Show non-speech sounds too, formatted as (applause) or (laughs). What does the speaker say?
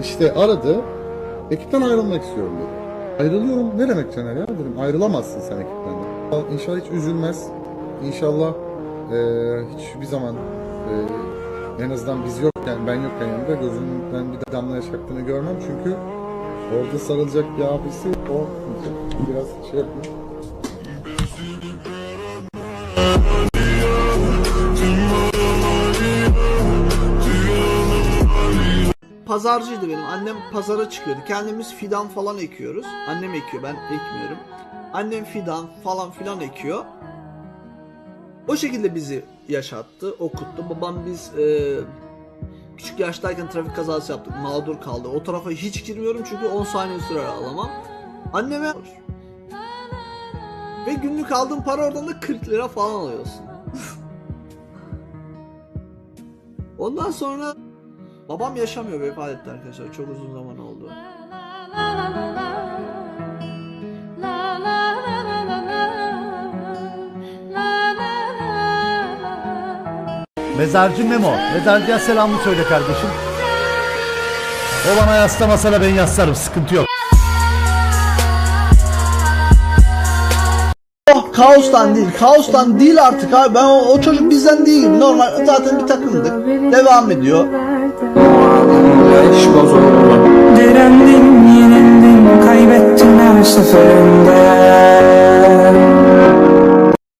İşte aradı. Ekipten ayrılmak istiyorum dedi. Ayrılıyorum. Ne demek Caner ya dedim. Ayrılamazsın sen ekipten. İnşallah hiç üzülmez. İnşallah eee hiçbir zaman eee, en azından biz yokken, ben yokken yanında gözümden bir damla yaş aktığını görmem. Çünkü orada sarılacak bir abisi o biraz şey yapıyor. Pazarcıydı benim. Annem pazara çıkıyordu. Kendimiz fidan falan ekiyoruz. Annem ekiyor, ben ekmiyorum. Annem fidan falan filan ekiyor. O şekilde bizi yaşattı, okuttu. Babam biz e, küçük yaştayken trafik kazası yaptık. Mağdur kaldı. O tarafa hiç girmiyorum çünkü 10 saniye sürer ağlamam. Anneme ve günlük aldığım para oradan da 40 lira falan alıyorsun. (laughs) Ondan sonra babam yaşamıyor vefat etti arkadaşlar. Çok uzun zaman oldu. Mezarcı Memo. Mezarcıya selamını söyle kardeşim. O bana yaslamasa da ben yaslarım. Sıkıntı yok. Kaostan değil. Kaostan değil artık abi. Ben o, o çocuk bizden değil. Normal zaten bir takımdık. Devam ediyor. Yenildin,